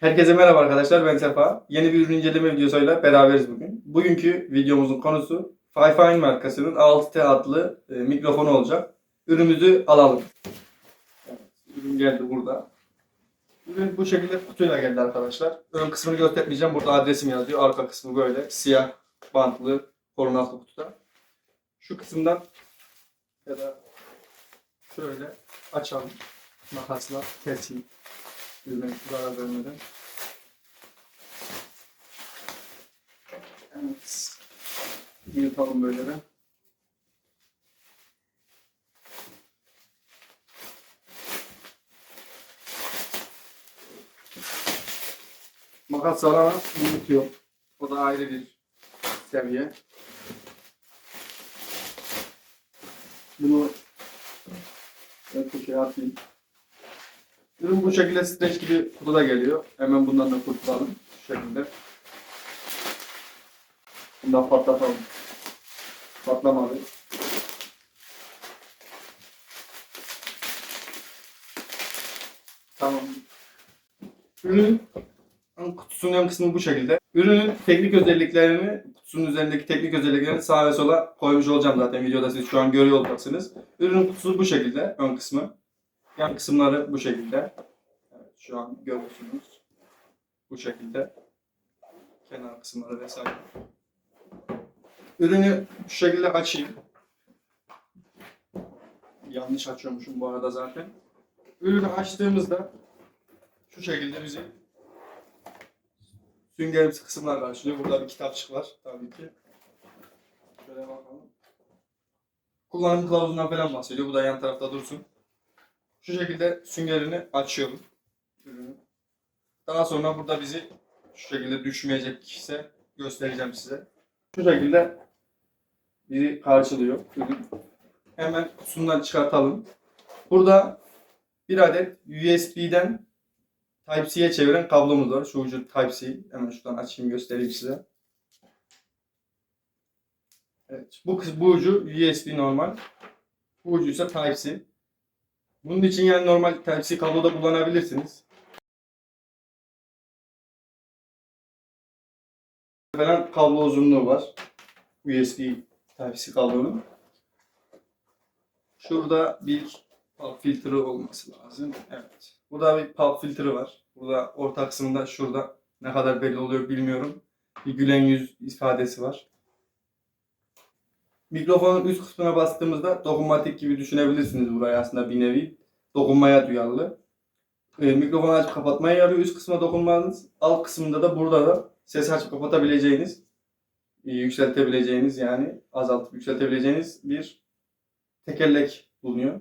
Herkese merhaba arkadaşlar ben Sefa. Yeni bir ürün inceleme videosuyla beraberiz bugün. Bugünkü videomuzun konusu Fifine markasının A6T adlı e, mikrofonu olacak. Ürünümüzü alalım. Ürün geldi burada. Ürün bu şekilde kutuyla geldi arkadaşlar. Ön kısmını göstermeyeceğim. Burada adresim yazıyor. Arka kısmı böyle siyah bantlı korunaklı kutuda. Şu kısımdan ya da şöyle açalım. Makasla keseyim. Ürüne zarar vermeden. Evet. Yırtalım böyle de. Makas zarara unutuyor. O da ayrı bir seviye. Bunu ben köşeye atayım. Ürün bu şekilde streç gibi kutuda geliyor. Hemen bundan da kurtulalım. Şu şekilde. Bundan patlatalım. Patlamadı. Tamam. Ürünün kutusunun ön kısmı bu şekilde. Ürünün teknik özelliklerini, kutusunun üzerindeki teknik özelliklerini sağa ve sola koymuş olacağım zaten videoda siz şu an görüyor olacaksınız. Ürünün kutusu bu şekilde ön kısmı. Yan kısımları bu şekilde. Evet, şu an görüyorsunuz. Bu şekilde. Kenar kısımları vesaire. Ürünü şu şekilde açayım. Yanlış açıyormuşum bu arada zaten. Ürünü açtığımızda şu şekilde bizi süngerimsi kısımlar karşılıyor. Burada bir kitapçık var tabii ki. Şöyle bakalım. Kullanım kılavuzundan falan bahsediyor. Bu da yan tarafta dursun. Şu şekilde süngerini açıyorum. Daha sonra burada bizi şu şekilde düşmeyecek ise göstereceğim size. Şu şekilde bizi karşılıyor. Hemen kutusundan çıkartalım. Burada bir adet USB'den Type-C'ye çeviren kablomuz var. Şu ucu Type-C. Hemen şuradan açayım göstereyim size. Evet. Bu, bu ucu USB normal. Bu ucu ise Type-C. Bunun için yani normal Type-C kablo da kullanabilirsiniz. Falan kablo uzunluğu var. USB Type-C kablonun. Şurada bir pulp filtre olması lazım. Evet. Burada bir pulp filtre var. Burada orta kısmında şurada ne kadar belli oluyor bilmiyorum. Bir gülen yüz ifadesi var. Mikrofonun üst kısmına bastığımızda dokunmatik gibi düşünebilirsiniz burayı aslında bir nevi. Dokunmaya duyarlı. E, mikrofonu açıp kapatmaya yarıyor üst kısma dokunmanız. Alt kısmında da burada da ses açıp kapatabileceğiniz, e, yükseltebileceğiniz yani azaltıp yükseltebileceğiniz bir tekerlek bulunuyor.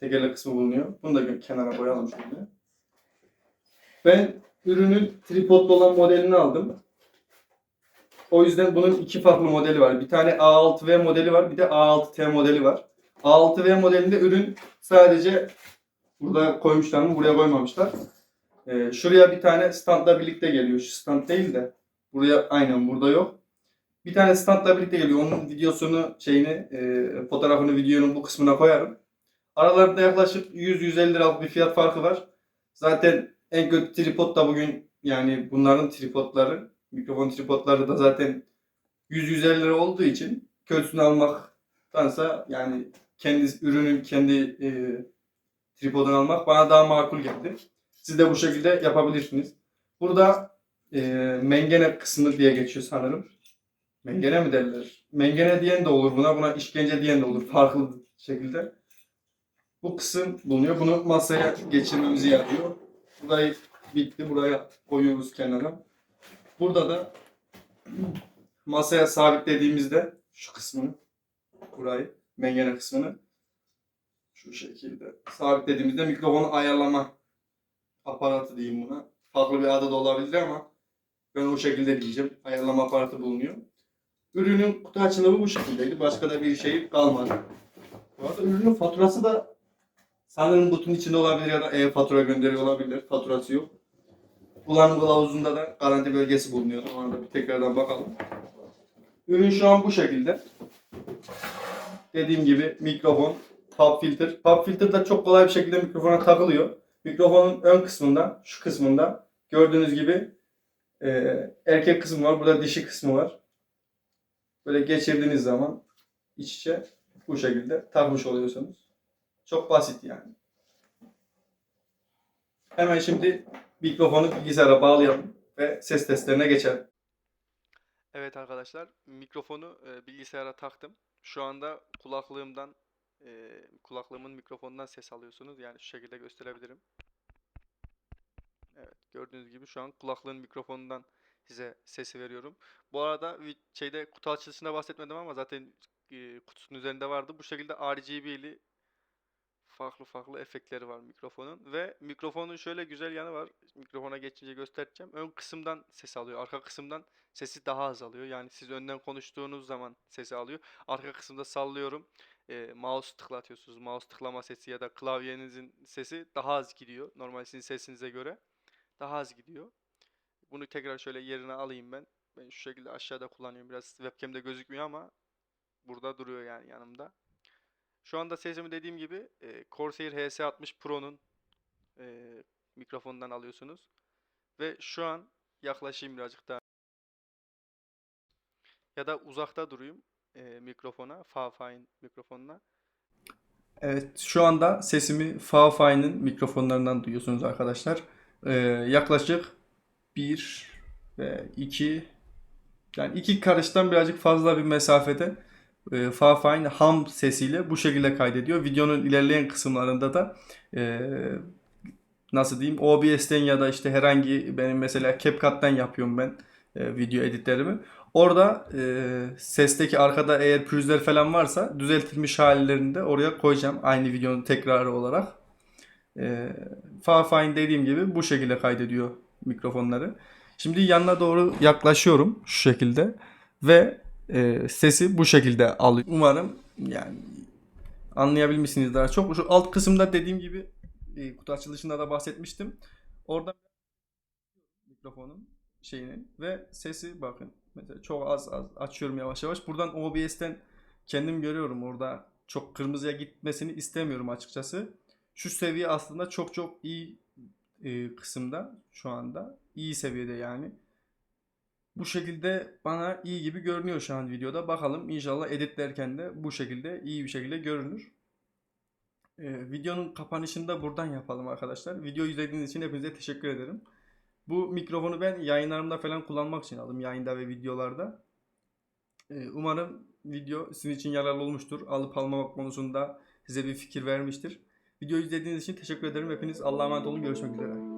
Tekerlek kısmı bulunuyor. Bunu da kenara koyalım şöyle. Ben ürünün tripodlu olan modelini aldım. O yüzden bunun iki farklı modeli var. Bir tane A6V modeli var, bir de A6T modeli var. A6V modelinde ürün sadece burada koymuşlar mı? Buraya koymamışlar. Ee, şuraya bir tane standla birlikte geliyor. Şu stand değil de buraya aynen burada yok. Bir tane standla birlikte geliyor. Onun videosunu, şeyini, e, fotoğrafını videonun bu kısmına koyarım. Aralarında yaklaşık 100-150 liralık bir fiyat farkı var. Zaten en kötü tripod da bugün yani bunların tripodları, mikrofon tripodları da zaten 100-150 lira olduğu için kötüsünü almaktansa yani kendi ürünün kendi e, tripodunu almak bana daha makul geldi. Siz de bu şekilde yapabilirsiniz. Burada e, mengene kısmı diye geçiyor sanırım. Mengene mi derler? Mengene diyen de olur buna. Buna işkence diyen de olur farklı şekilde. Bu kısım bulunuyor. Bunu masaya geçirmemizi yarıyor. Burayı bitti. Buraya koyuyoruz kenara. Burada da masaya sabitlediğimizde şu kısmını burayı mengene kısmını şu şekilde sabitlediğimizde mikrofonu ayarlama aparatı diyeyim buna. Farklı bir adı da olabilir ama ben o şekilde diyeceğim. Ayarlama aparatı bulunuyor. Ürünün kutu açılımı bu şekildeydi. Başka da bir şey kalmadı. Bu arada ürünün faturası da sanırım kutunun içinde olabilir ya da e-fatura gönderiyor olabilir. Faturası yok. Kullanım kılavuzunda da garanti belgesi bulunuyor. Ona da bir tekrardan bakalım. Ürün şu an bu şekilde. Dediğim gibi mikrofon, pop filter. Pop filter de çok kolay bir şekilde mikrofona takılıyor. Mikrofonun ön kısmında, şu kısmında Gördüğünüz gibi e, erkek kısmı var. Burada dişi kısmı var. Böyle geçirdiğiniz zaman iç içe bu şekilde takmış oluyorsunuz. Çok basit yani. Hemen şimdi mikrofonu bilgisayara bağlayalım ve ses testlerine geçelim. Evet arkadaşlar mikrofonu e, bilgisayara taktım. Şu anda kulaklığımdan e, kulaklığımın mikrofonundan ses alıyorsunuz. Yani şu şekilde gösterebilirim. Evet gördüğünüz gibi şu an kulaklığın mikrofonundan size sesi veriyorum. Bu arada şeyde kutu açılışına bahsetmedim ama zaten e, kutusunun üzerinde vardı. Bu şekilde RGB'li farklı farklı efektleri var mikrofonun ve mikrofonun şöyle güzel yanı var. Mikrofona geçince göstereceğim. Ön kısımdan ses alıyor. Arka kısımdan sesi daha az alıyor. Yani siz önden konuştuğunuz zaman sesi alıyor. Arka kısımda sallıyorum. E, mouse tıklatıyorsunuz. Mouse tıklama sesi ya da klavyenizin sesi daha az gidiyor. Normal sizin sesinize göre daha az gidiyor. Bunu tekrar şöyle yerine alayım ben. Ben şu şekilde aşağıda kullanıyorum. Biraz webcam'de gözükmüyor ama burada duruyor yani yanımda. Şu anda sesimi dediğim gibi e, Corsair HS60 Pro'nun e, mikrofonundan alıyorsunuz. Ve şu an yaklaşayım birazcık daha. Ya da uzakta durayım e, mikrofona, Fafine mikrofonuna. Evet, şu anda sesimi Fafine'ın mikrofonlarından duyuyorsunuz arkadaşlar. Ee, yaklaşık 1 ve 2 yani iki karıştan birazcık fazla bir mesafede e, Fafine ham sesiyle bu şekilde kaydediyor. Videonun ilerleyen kısımlarında da e, nasıl diyeyim OBS'ten ya da işte herhangi benim mesela CapCut'tan yapıyorum ben e, video editlerimi. Orada e, sesteki arkada eğer pürüzler falan varsa düzeltilmiş hallerini de oraya koyacağım. Aynı videonun tekrarı olarak. E, Fafine dediğim gibi bu şekilde kaydediyor mikrofonları. Şimdi yanına doğru yaklaşıyorum şu şekilde ve e, sesi bu şekilde alıyor. Umarım yani anlayabilmişsinizdir daha çok. Şu alt kısımda dediğim gibi e, kutu açılışında da bahsetmiştim. Orada mikrofonun şeyinin ve sesi bakın mesela çok az az açıyorum yavaş yavaş. Buradan OBS'ten kendim görüyorum orada çok kırmızıya gitmesini istemiyorum açıkçası. Şu seviye aslında çok çok iyi e, kısımda şu anda. iyi seviyede yani. Bu şekilde bana iyi gibi görünüyor şu an videoda. Bakalım inşallah editlerken de bu şekilde iyi bir şekilde görünür. Ee, videonun kapanışını da buradan yapalım arkadaşlar. Video izlediğiniz için hepinize teşekkür ederim. Bu mikrofonu ben yayınlarımda falan kullanmak için aldım. Yayında ve videolarda. Ee, umarım video sizin için yararlı olmuştur. Alıp almamak konusunda size bir fikir vermiştir. Videoyu izlediğiniz için teşekkür ederim. Hepiniz Allah'a emanet olun. Görüşmek üzere.